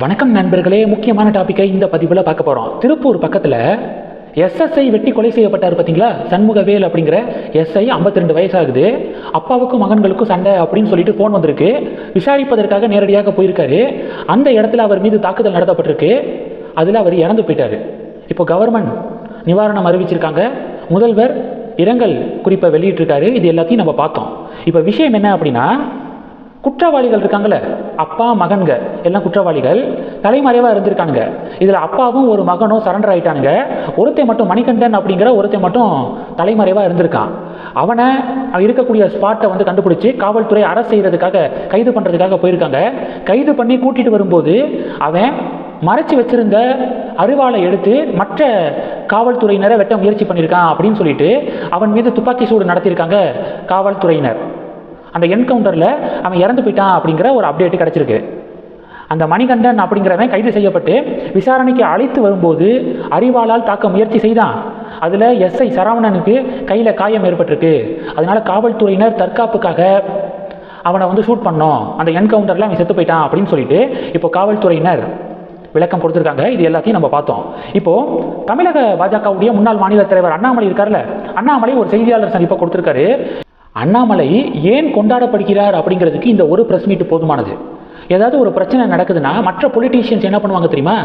வணக்கம் நண்பர்களே முக்கியமான டாப்பிக்கை இந்த பதிவில் பார்க்க போகிறோம் திருப்பூர் பக்கத்தில் எஸ்எஸ்ஐ வெட்டி கொலை செய்யப்பட்டார் பார்த்தீங்களா சண்முகவேல் அப்படிங்கிற எஸ்ஐ 52 ரெண்டு வயசாகுது. அப்பாவுக்கும் மகன்களுக்கும் சண்டை அப்படின்னு சொல்லிட்டு ஃபோன் வந்திருக்கு. விசாரிப்பதற்காக நேரடியாக போயிருக்காரு. அந்த இடத்துல அவர் மீது தாக்குதல் நடத்தப்பட்டிருக்கு. அதில் அவர் இறந்து போயிட்டாரு. இப்போ கவர்மெண்ட் நிவாரணம் அறிவிச்சிருக்காங்க. முதல்வர் இரங்கல் குறிப்பை வெளியிட்டிருக்காரு. இது எல்லாத்தையும் நம்ம பார்த்தோம். இப்போ விஷயம் என்ன அப்படின்னா குற்றவாளிகள் இருக்காங்களே அப்பா மகன்க எல்லாம் குற்றவாளிகள் தலைமறைவாக இருந்திருக்கானுங்க. இதில் அப்பாவும் ஒரு மகனும் சரண்டர் ஆயிட்டானுங்க. ஒருத்தன் மட்டும் மணிகண்டன் அப்படிங்கிற ஒருத்தன் மட்டும் தலைமறைவாக இருந்திருக்கான். அவனை அவன் இருக்கக்கூடிய ஸ்பாட்டை வந்து கண்டுபிடிச்சி காவல்துறை அரசு செய்கிறதுக்காக கைது பண்ணுறதுக்காக போயிருக்காங்க. கைது பண்ணி கூட்டிகிட்டு வரும்போது அவன் மறைச்சு வச்சிருந்த அருவாளை எடுத்து மற்ற காவல்துறையினரை வெட்ட முயற்சி பண்ணியிருக்கான் அப்படின்னு சொல்லிட்டு அவன் மீது துப்பாக்கி சூடு நடத்தியிருக்காங்க காவல்துறையினர். அந்த என்கவுண்டரில் அவன் இறந்து போயிட்டான் அப்படிங்கிற ஒரு அப்டேட் கிடச்சிருக்கு. அந்த மணிகண்டன் அப்படிங்கிறவன் கைது செய்யப்பட்டு விசாரணைக்கு அழைத்து வரும்போது அறிவாளால் தாக்க முயற்சி செய்தான். அதில் எஸ்ஐ சரவணனுக்கு கையில் காயம் ஏற்பட்டிருக்கு. அதனால காவல்துறையினர் தற்காப்புக்காக அவனை வந்து ஷூட் பண்ணோம். அந்த என்கவுண்டரில் அவன் செத்து போயிட்டான் அப்படின்னு சொல்லிட்டு இப்போ காவல்துறையினர் விளக்கம் கொடுத்துருக்காங்க. இது எல்லாத்தையும் நம்ம பார்த்தோம். இப்போது தமிழக பாஜகவுடைய முன்னாள் மாநில தலைவர் அண்ணாமலை இருக்கார்ல அண்ணாமலை ஒரு செய்தியாளர் சந்திப்பை கொடுத்துருக்காரு. அண்ணாமலை ஏன் கொண்டாடப்படுகிறார் அப்படிங்கிறதுக்கு இந்த ஒரு ப்ரெஸ் மீட் போதுமானது. ஏதாவது ஒரு பிரச்சனை நடக்குதுன்னா மற்ற பொலிட்டீஷியன்ஸ் என்ன பண்ணுவாங்க தெரியுமா?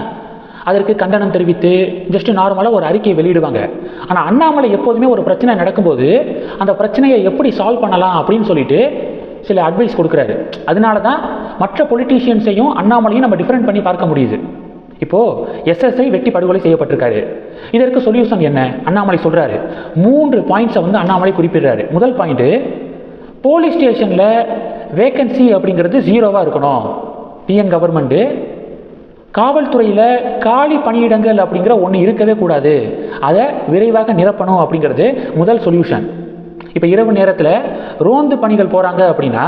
அதற்கு கண்டனம் தெரிவித்து ஜஸ்ட் நார்மலாக ஒரு அறிக்கையை வெளியிடுவாங்க. ஆனால் அண்ணாமலை எப்போதுமே ஒரு பிரச்சனை நடக்கும்போது அந்த பிரச்சனையை எப்படி சால்வ் பண்ணலாம் அப்படின்னு சொல்லிட்டு சில அட்வைஸ் கொடுக்குறாரு. அதனால தான் மற்ற பொலிட்டீஷியன்ஸையும் அண்ணாமலையும் நம்ம டிஃப்ரெண்ட் பண்ணி பார்க்க முடியுது. இப்போது எஸ்எஸ்ஐ வெட்டி படுகொலை செய்யப்பட்டிருக்காரு. இதற்கு சொல்யூஷன் என்ன? அண்ணாமலை சொல்கிறாரு மூன்று பாயிண்ட்ஸை வந்து அண்ணாமலை குறிப்பிடுறாரு. முதல் பாயிண்ட்டு போலீஸ் ஸ்டேஷனில் வேக்கன்சி அப்படிங்கிறது ஜீரோவாக இருக்கணும். டிஎன் கவர்மெண்ட்டு காவல்துறையில் காலி பணியிடங்கள் அப்படிங்கிற ஒன்று இருக்கவே கூடாது. அதை விரைவாக நிரப்பணும் அப்படிங்கிறது முதல் சொல்யூஷன் இப்போ இரவு நேரத்தில் ரோந்து பணிகள் போகிறாங்க அப்படின்னா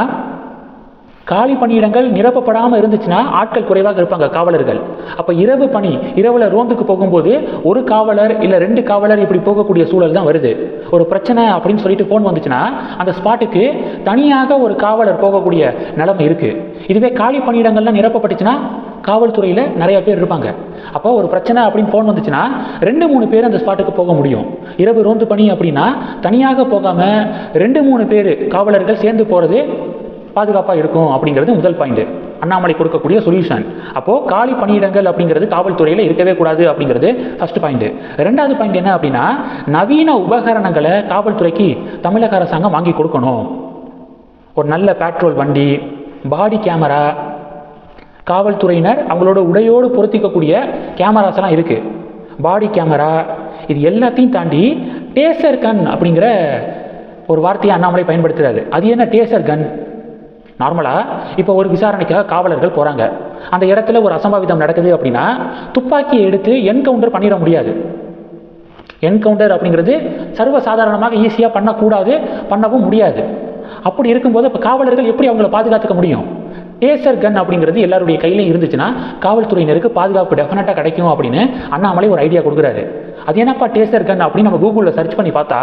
காலி பணியிடங்கள் நிரப்பப்படாமல் இருந்துச்சுன்னா ஆட்கள் குறைவாக இருப்பாங்க காவலர்கள். அப்போ இரவு பணி இரவில் ரோந்துக்கு போகும்போது ஒரு காவலர் இல்லை ரெண்டு காவலர் இப்படி போகக்கூடிய சூழல் தான் வருது. ஒரு பிரச்சனை அப்படின்னு சொல்லிட்டு ஃபோன் வந்துச்சுன்னா அந்த ஸ்பாட்டுக்கு தனியாக ஒரு காவலர் போகக்கூடிய நிலைமை இருக்குது இதுவே காலி பணியிடங்கள்லாம் நிரப்பப்பட்டுச்சுன்னா காவல்துறையில் நிறைய பேர் இருப்பாங்க. அப்போ ஒரு பிரச்சனை அப்படின்னு ஃபோன் வந்துச்சுன்னா ரெண்டு மூணு பேர் அந்த ஸ்பாட்டுக்கு போக முடியும். இரவு ரோந்து பணி அப்படின்னா தனியாக போகாமல் ரெண்டு மூணு பேர் காவலர்கள் சேர்ந்து போகிறது பாதுகாப்பாக இருக்கும் அப்படிங்கிறது முதல் பாயிண்ட் அண்ணாமலை கொடுக்கக்கூடிய சொல்யூஷன் அப்போது காலி பணியிடங்கள் அப்படிங்கிறது காவல்துறையில் இருக்கவே கூடாது அப்படிங்கிறது ஃபர்ஸ்ட் பாயிண்ட் ரெண்டாவது பாயிண்ட் என்ன அப்படின்னா நவீன உபகரணங்களை காவல்துறைக்கு தமிழக அரசாங்கம் வாங்கி கொடுக்கணும். ஒரு நல்ல பெட்ரோல் வண்டி பாடி கேமரா காவல்துறையினர் அவங்களோட உடையோடு பொருத்திக்கக்கூடிய கேமராஸ்லாம் இருக்குது பாடி கேமரா இது எல்லாத்தையும் தாண்டி டேசர் கன் அப்படிங்கிற ஒரு வார்த்தையை அண்ணாமலை பயன்படுத்துகிறாரு அது என்ன டேசர் கன் நார்மலாக இப்போ ஒரு விசாரணைக்காக காவலர்கள் போகிறாங்க அந்த இடத்துல ஒரு அசம்பாவிதம் நடக்குது அப்படின்னா துப்பாக்கியை எடுத்து என்கவுண்டர் பண்ணிட முடியாது. என்கவுண்டர் அப்படிங்கிறது சர்வசாதாரணமாக ஈஸியாக பண்ணக்கூடாது பண்ணவும் முடியாது. அப்படி இருக்கும்போது இப்போ காவலர்கள் எப்படி அவங்கள பாதுகாத்துக்க முடியும்? டேசர் கன் அப்படிங்கிறது எல்லாருடைய கையிலையும் இருந்துச்சுன்னா காவல்துறையினருக்கு பாதுகாப்பு டெஃபினட்டாக கிடைக்கும் அப்படின்னு அண்ணாமலை ஒரு ஐடியா கொடுக்குறாரு. அது என்னப்பா டேசர் கன் அப்படின்னு நம்ம கூகுளில் சர்ச் பண்ணி பார்த்தா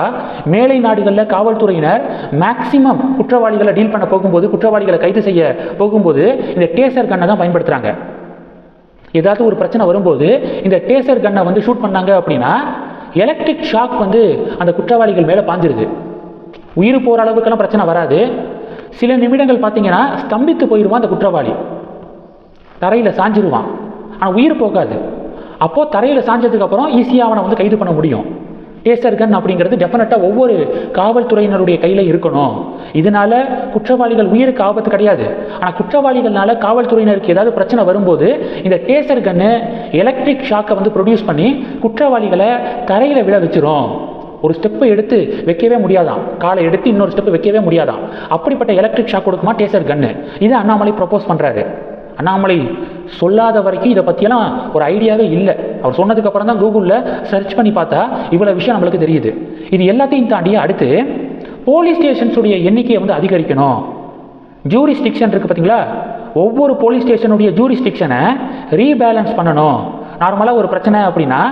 மேலை நாடுகளில் காவல்துறையினர் மேக்சிமம் குற்றவாளிகளை டீல் பண்ண போகும்போது குற்றவாளிகளை கைது செய்ய போகும்போது இந்த டேசர் கன்னை தான் பயன்படுத்துகிறாங்க ஏதாவது ஒரு பிரச்சனை வரும்போது இந்த டேசர் கன்னை வந்து ஷூட் பண்ணாங்க அப்படின்னா எலக்ட்ரிக் ஷாக் வந்து அந்த குற்றவாளிகள் மேலே பாஞ்சிருது. உயிர் போகிற அளவுக்கெல்லாம் பிரச்சனை வராது. சில நிமிடங்கள் பார்த்தீங்கன்னா ஸ்தம்பித்து போயிடுவான் அந்த குற்றவாளி. தரையில் சாஞ்சிருவான். ஆனால் உயிர் போகாது. அப்போது தரையில் சாஞ்சதுக்கப்புறம் ஈஸியாக அவனை வந்து கைது பண்ண முடியும். டேசர் கன் அப்படிங்கிறது டெஃபினட்டாக ஒவ்வொரு காவல்துறையினருடைய கையில் இருக்கணும். இதனால் குற்றவாளிகள் உயிருக்கு ஆபத்து கிடையாது. ஆனால் குற்றவாளிகள்னால காவல்துறையினருக்கு ஏதாவது பிரச்சனை வரும்போது இந்த டேசர் கன்னு எலக்ட்ரிக் ஷாக்கை வந்து ப்ரொடியூஸ் பண்ணி குற்றவாளிகளை தரையில் விழ வச்சிரும். ஒரு ஸ்டெப்பை எடுத்து வைக்கவே முடியாதாம். காலை எடுத்து இன்னொரு ஸ்டெப்பு வைக்கவே முடியாதாம். அப்படிப்பட்ட எலக்ட்ரிக் ஷாக் கொடுக்குமா டேசர் கன்னு இது அண்ணாமலை ப்ரப்போஸ் பண்ணுறாரு அண்ணாமலை சொல்லாத வரைக்கும் இதை பற்றியெல்லாம் ஒரு ஐடியாவே இல்லை. அவர் சொன்னதுக்கப்புறம் தான் கூகுளில் சர்ச் பண்ணி பார்த்தா இவ்வளோ விஷயம் நம்மளுக்கு தெரியுது. இது எல்லாத்தையும் தாண்டி அடுத்து போலீஸ் ஸ்டேஷன்ஸுடைய எண்ணிக்கையை வந்து அதிகரிக்கணும். ஜூரிஸ்டிக்ஷன் இருக்குது பார்த்தீங்களா? ஒவ்வொரு போலீஸ் ஸ்டேஷனுடைய ஜூரிஸ்டிக்ஷனை ரீபேலன்ஸ் பண்ணணும். நார்மலாக ஒரு பிரச்சனை அப்படின்னா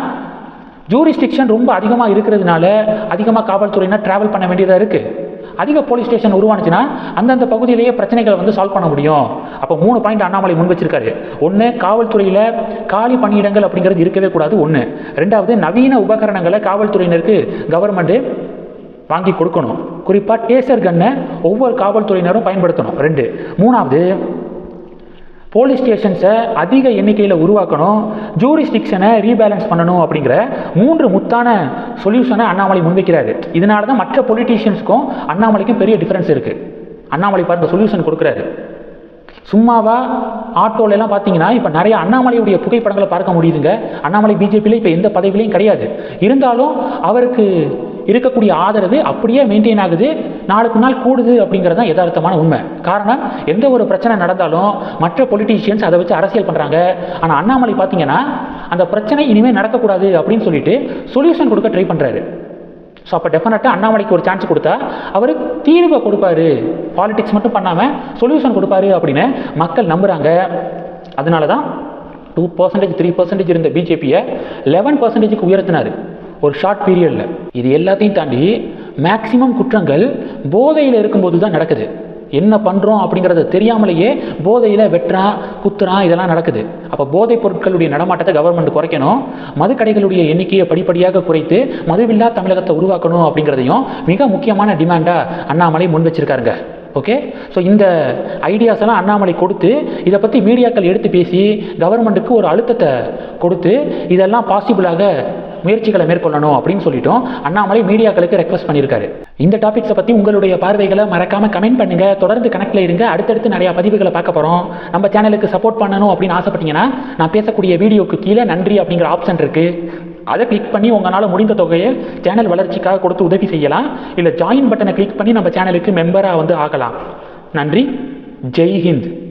ஜூரிஸ்டிக்ஷன் ரொம்ப அதிகமாக இருக்கிறதுனால அதிகமாக காவல்துறையினர் ட்ராவல் பண்ண வேண்டியதாக இருக்குது அதிக போலீஸ் ஸ்டேஷன் உருவானுச்சுன்னா அந்தந்த பகுதியிலேயே பிரச்சனைகளை வந்து சால்வ் பண்ண முடியும். அப்போ மூணு பாயிண்ட் அண்ணாமலை முன் வச்சிருக்காரு. ஒன்று காவல்துறையில் காலி பணியிடங்கள் அப்படிங்கிறது இருக்கவே கூடாது. ஒன்று ரெண்டாவது நவீன உபகரணங்களை காவல்துறையினருக்கு கவர்மெண்ட்டு வாங்கி கொடுக்கணும். குறிப்பாக டேசர் கன்னை ஒவ்வொரு காவல்துறையினரும் பயன்படுத்தணும். ரெண்டு. மூணாவது போலீஸ் ஸ்டேஷன்ஸை அதிக எண்ணிக்கையில் உருவாக்கணும் ஜூரிஸ்டிக்ஷனை ரீபேலன்ஸ் பண்ணணும் அப்படிங்கிற மூன்று முத்தான சொல்யூஷனை அண்ணாமலை முன்வைக்கிறாரு. இதனால தான் மற்ற பொலிட்டீஷியன்ஸ்க்கும் அண்ணாமலைக்கும் பெரிய டிஃப்ரென்ஸ் இருக்குது அண்ணாமலை பார்த்த சொல்யூஷன் கொடுக்குறாரு. சும்மாவா ஆட்டோலெல்லாம் பார்த்தீங்கன்னா இப்போ நிறைய அண்ணாமலையுடைய புகைப்படங்களை பார்க்க முடியுதுங்க. அண்ணாமலை பிஜேபியில் இப்போ எந்த பதவியிலையும் கிடையாது. இருந்தாலும் அவருக்கு இருக்கக்கூடிய ஆதரவு அப்படியே மெயின்டைன் ஆகுது. நாளுக்கு நாள் கூடுது அப்படிங்கிறது தான் யதார்த்தமான உண்மை. காரணம் எந்த ஒரு பிரச்சனை நடந்தாலும் மற்ற பொலிட்டீஷியன்ஸ் அதை வச்சு அரசியல் பண்ணுறாங்க ஆனால் அண்ணாமலை பார்த்தீங்கன்னா அந்த பிரச்சனை இனிமேல் நடக்கக்கூடாது அப்படின்னு சொல்லிட்டு சொல்யூஷன் கொடுக்க ட்ரை பண்ணுறாரு ஸோ அப்போ டெஃபினட்டாக அண்ணாமலைக்கு ஒரு சான்ஸ் கொடுத்தா அவர் தீர்வை கொடுப்பாரு. பாலிடிக்ஸ் மட்டும் பண்ணாமல் சொல்யூஷன் கொடுப்பாரு அப்படின்னு மக்கள் நம்புகிறாங்க அதனால தான் டூ பர்சன்டேஜ் த்ரீ பர்சன்டேஜ் இருந்த பிஜேபியை லெவன் பர்சன்டேஜுக்கு உயர்த்தினார். ஒரு ஷார்ட் பீரியடில் இது எல்லாத்தையும் தாண்டி மேக்சிமம் குற்றங்கள் போதையில் இருக்கும்போது தான் நடக்குது. என்ன பண்ணுறோம் அப்படிங்கிறத தெரியாமலேயே போதையில் வெட்டுறான் குத்துறான் இதெல்லாம் நடக்குது. அப்போ போதைப் பொருட்களுடைய நடமாட்டத்தை கவர்மெண்ட் குறைக்கணும். மதுக்கடைகளுடைய எண்ணிக்கையை படிப்படியாக குறைத்து மதுவில்லா தமிழகத்தை உருவாக்கணும் அப்படிங்கிறதையும் மிக முக்கியமான டிமாண்டாக அண்ணாமலை முன் வச்சிருக்காருங்க. ஓகே ஸோ இந்த ஐடியாஸ் எல்லாம் அண்ணாமலை கொடுத்து இதை பற்றி மீடியாக்கள் எடுத்து பேசி கவர்மெண்ட்டுக்கு ஒரு அழுத்தத்தை கொடுத்து இதெல்லாம் பாசிபிளாக முயற்சிகளை மேற்கொள்ளணும் அப்படின்னு சொல்லிட்டோம். அண்ணாமலை மீடியாக்களுக்கு ரெக்வஸ்ட் பண்ணியிருக்காரு. இந்த டாபிக்ஸை பற்றி உங்களுடைய பார்வைகளை மறக்காம கமெண்ட் பண்ணுங்க. தொடர்ந்து கணக்கில் இருங்க. அடுத்தடுத்து நிறைய பதிவுகளை பார்க்க போகிறோம் நம்ம சேனலுக்கு சப்போர்ட் பண்ணணும் அப்படின்னு ஆசைப்பட்டீங்கன்னா நான் பேசக்கூடிய வீடியோக்கு கீழே நன்றி அப்படிங்கிற ஆப்ஷன் இருக்கு. அதை கிளிக் பண்ணி உங்களால் முடிந்த தொகையை சேனல் வளர்ச்சிக்காக கொடுத்து உதவி செய்யலாம். இல்லை ஜாயின் பட்டனை கிளிக் பண்ணி நம்ம சேனலுக்கு மெம்பராக வந்து ஆகலாம். நன்றி. ஜெய் ஹிந்த்.